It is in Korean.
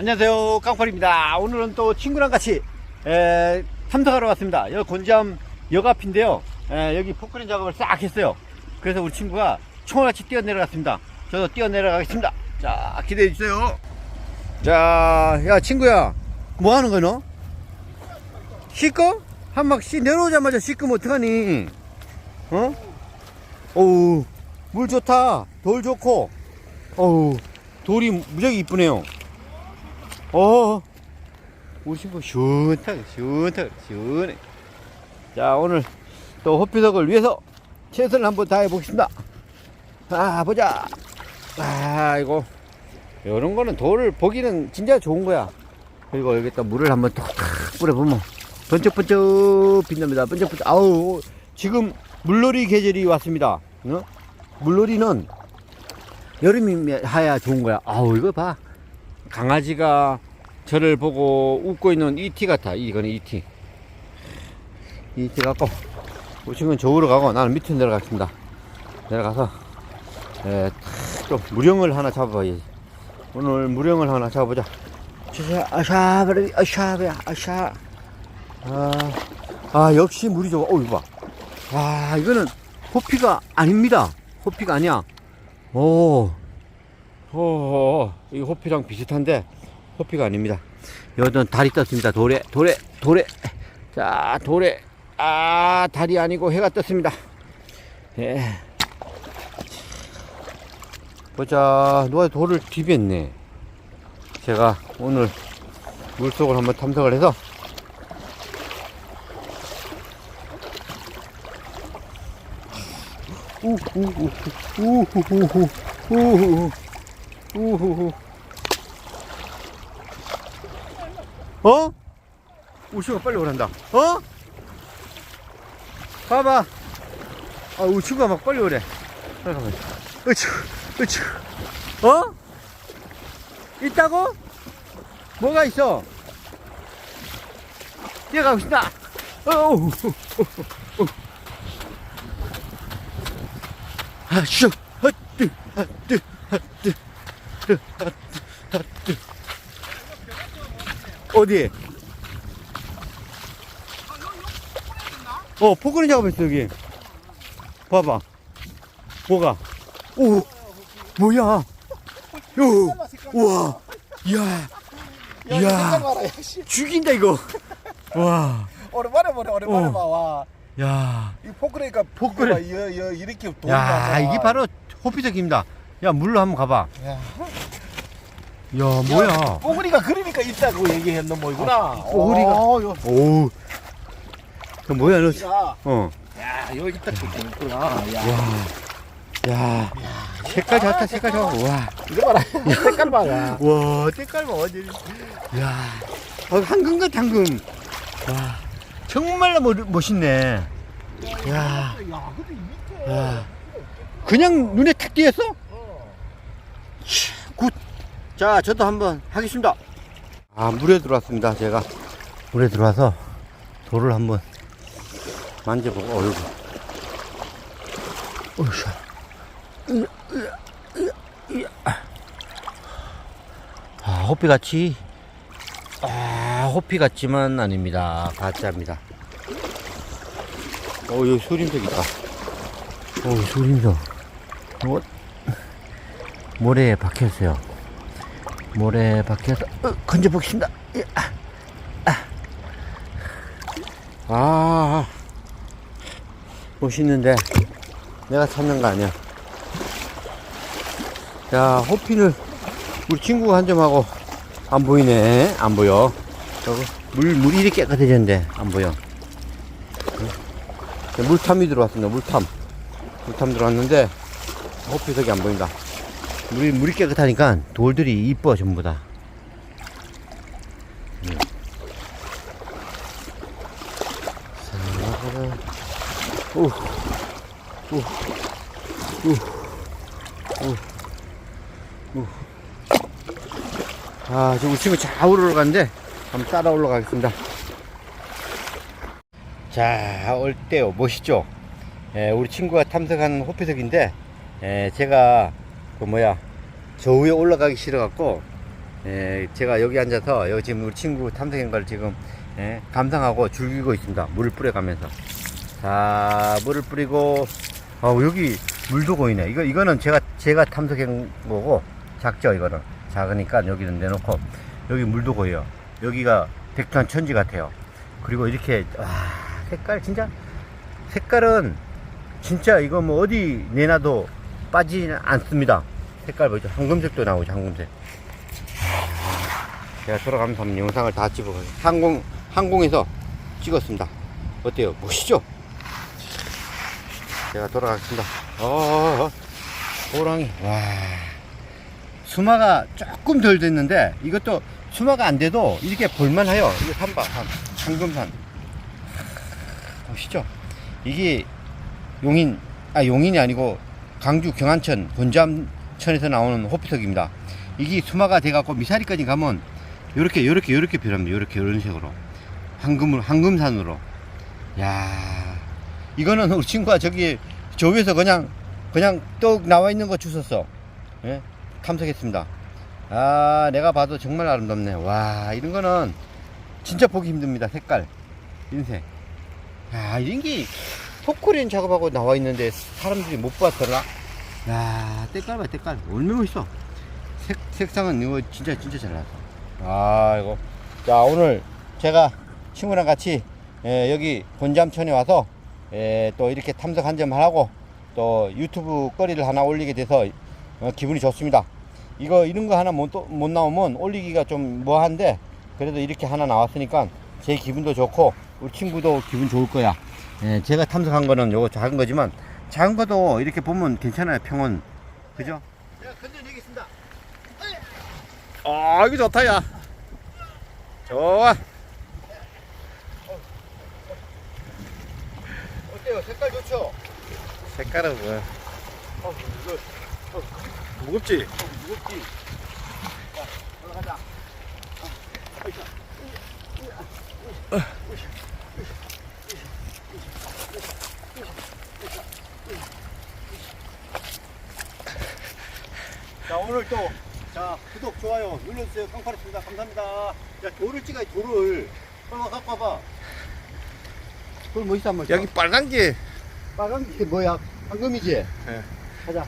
안녕하세요. 깡팔입니다. 오늘은 또 친구랑 같이 에, 탐사하러 왔습니다. 여기 곤지암 역 앞인데요. 에, 여기 포크린 작업을 싹 했어요. 그래서 우리 친구가 총알같이 뛰어내려갔습니다. 저도 뛰어내려가겠습니다. 자 기대해주세요. 자야 친구야. 뭐하는 거야 너? 씻고? 한막 씻 내려오자마자 씻으면 어떡하니? 어? 어우 물 좋다. 돌 좋고. 어우 돌이 무지하게 이쁘네요. 어, 우리 친구 시원하게, 시원하게, 시원해. 자, 오늘 또 호피덕을 위해서 최선을 한번 다해 보겠습니다. 아, 보자. 아, 이거. 이런 거는 돌을 보기는 진짜 좋은 거야. 그리고 여기다 물을 한번 탁 뿌려보면 번쩍번쩍 빛납니다. 번쩍번쩍. 아우, 지금 물놀이 계절이 왔습니다. 어? 물놀이는 여름이 해야 좋은 거야. 아우, 이거 봐. 강아지가 저를 보고 웃고 있는 이티 같아. 이거는 이티. 이티 갖고 보시면 저우로 가고 나는 밑에 내려가겠습니다. 내려가서 예, 에, 좀 무령을 하나 잡아봐야지. 오늘 무령을 하나 잡아보자. 아샤, 아샤, 아샤. 아, 아, 역시 물이 좋아. 오, 이거 봐. 와, 이거는 호피가 아닙니다. 호피가 아니야. 오, 어, 이 호피랑 비슷한데 호피가 아닙니다. 여튼 달이 떴습니다. 도래, 도래, 도래. 자, 도래. 아, 달이 아니고 해가 떴습니다. 예. 보자. 누가 돌을 뒤볐네. 제가 오늘 물속을 한번 탐색을 해서 우후후후후후후후후 우후후. 어? 우슈가 빨리 오란다. 어? 봐봐. 아, 우슈가 막 빨리 오래. 잠깐만. 으추, 으추. 어? 있다고? 뭐가 있어? 뛰어가고 싶다. 어우, 아, 슈, 헛, 뜨, 헛, 뜨, 헛, 뜨. 헛뜨, 헛뜨, 헛뜨. 어디? 어, 포크린 작업했어, 여기. 봐봐. 뭐가? 오, 뭐야? 요, 우와. 이야, 이야. 봐라, 야, 씨. 죽인다, 이거. 와, 오랜만에 보네, 오랜만에 어. 봐, 와. 야. 이 포크레니까 포크레. 이렇게 돈 야. 이게 바로 호피석입니다. 야, 물로 한번 가봐. 야. 야, 뭐야. 뽀글이가 그러니까 있다고 얘기했는 뭐이구나. 아, 뽀글이가. 어, 요, 오. 그 뭐야, 너. 뽀글이가. 어. 야, 여기 있다, 있구나. 야, 야. 색깔 좋다, 색깔 좋아. 와. 이거 봐라. 색깔 봐, 야. 와, 색깔 봐, 완전. 야. 어, 황금 같아, 황금. 와. 정말로 멋, 멋있네. 야. 야, 근데 밑에. 야. 그냥 눈에 탁 띄었어? 굿. 자, 저도 한번 하겠습니다. 아, 물에 들어왔습니다. 제가 물에 들어와서 돌을 한번 만져보고 어이구. 어이샤. 아, 호피 같이. 아, 호피 같지만 아닙니다. 가짜입니다. 어, 여기 소림석 있다. 어, 소림석. 어, 모래에 박혔어요. 모래에 박혀서, 어, 건져 보겠습니다. 예, 아, 아. 아, 멋있는데, 내가 찾는 거 아니야. 야, 호피를 우리 친구가 한 점하고, 안 보이네. 안 보여. 물, 물이 이렇게 깨끗해졌는데, 안 보여. 응? 물탐이 들어왔습니다. 물탐. 물탐 들어왔는데, 호피석이 안 보인다. 물이, 물이 깨끗하니까 돌들이 이뻐, 전부 다. 아, 우리 친구 좌우로 올라가는데, 한번 따라 올라가겠습니다. 자, 올 때요. 멋있죠? 예, 우리 친구가 탐색한 호피석인데, 예, 제가, 그 뭐야, 저 위에 올라가기 싫어갖고, 예, 제가 여기 앉아서 여기 지금 우리 친구 탐색한 걸 지금 예, 감상하고 즐기고 있습니다. 물을 뿌려가면서. 자, 물을 뿌리고 어, 여기 물도 고이네. 이거 이거는 제가 제가 탐색한 거고 작죠 이거는 작으니까 여기는 내놓고 여기 물도 고요. 여기가 백두산 천지 같아요. 그리고 이렇게 와 색깔 진짜 색깔은 진짜 이거 뭐 어디 내놔도 빠지지 않습니다. 색깔 보죠. 황금색도 나오죠, 황금색. 제가 돌아가면서 한번 영상을 다 찍어가요. 항공, 항공에서 찍었습니다. 어때요? 보시죠? 제가 돌아가겠습니다. 어, 호랑이. 와. 수마가 조금 덜 됐는데, 이것도 수마가 안 돼도 이렇게 볼만해요. 이게 산바, 산. 황금산. 보시죠? 이게 용인, 아, 용인이 아니고 강주 경안천 본잠천에서 나오는 호피석입니다. 이게 수마가 돼갖고 미사리까지 가면 요렇게 요렇게 요렇게 변합니다. 요렇게 이런 식으로 황금으로 황금산으로. 야 이거는 우리 친구가 저기 저 위에서 그냥 그냥 떡 나와 있는 거 주웠어. 예? 탐색했습니다. 아 내가 봐도 정말 아름답네. 와 이런 거는 진짜 보기 힘듭니다. 색깔 인색. 야 이런 게 포크레인 작업하고 나와 있는데 사람들이 못 봤더라. 야, 때깔 봐, 때깔. 얼마나 멋있어. 색, 색상은 이거 진짜, 진짜 잘 나왔어. 아, 이거. 자, 오늘 제가 친구랑 같이 예, 여기 본잠천에 와서 예, 또 이렇게 탐색 한 점 하고 또 유튜브 거리를 하나 올리게 돼서 어, 기분이 좋습니다. 이거 이런 거 하나 못, 못 나오면 올리기가 좀 뭐한데 그래도 이렇게 하나 나왔으니까 제 기분도 좋고 우리 친구도 기분 좋을 거야. 예, 제가 탐색한 거는 요거 작은 거지만 작은 것도 이렇게 보면 괜찮아요 평원 그죠? 제가 건져내겠습니다 아 이거 좋다 야. 좋아. 어때요 색깔 좋죠? 색깔은 뭐 어, 이거 무겁지? 무겁지? 자 올라가자 자 오늘 또 자 구독 좋아요 눌러주세요. 깡파르습니다. 감사합니다. 야 돌을 찍어 돌을. 빨리 갖고 와봐. 돌뭐 있어 한번 여기 빨간 게. 빨간 게 뭐야? 황금이지? 네. 가자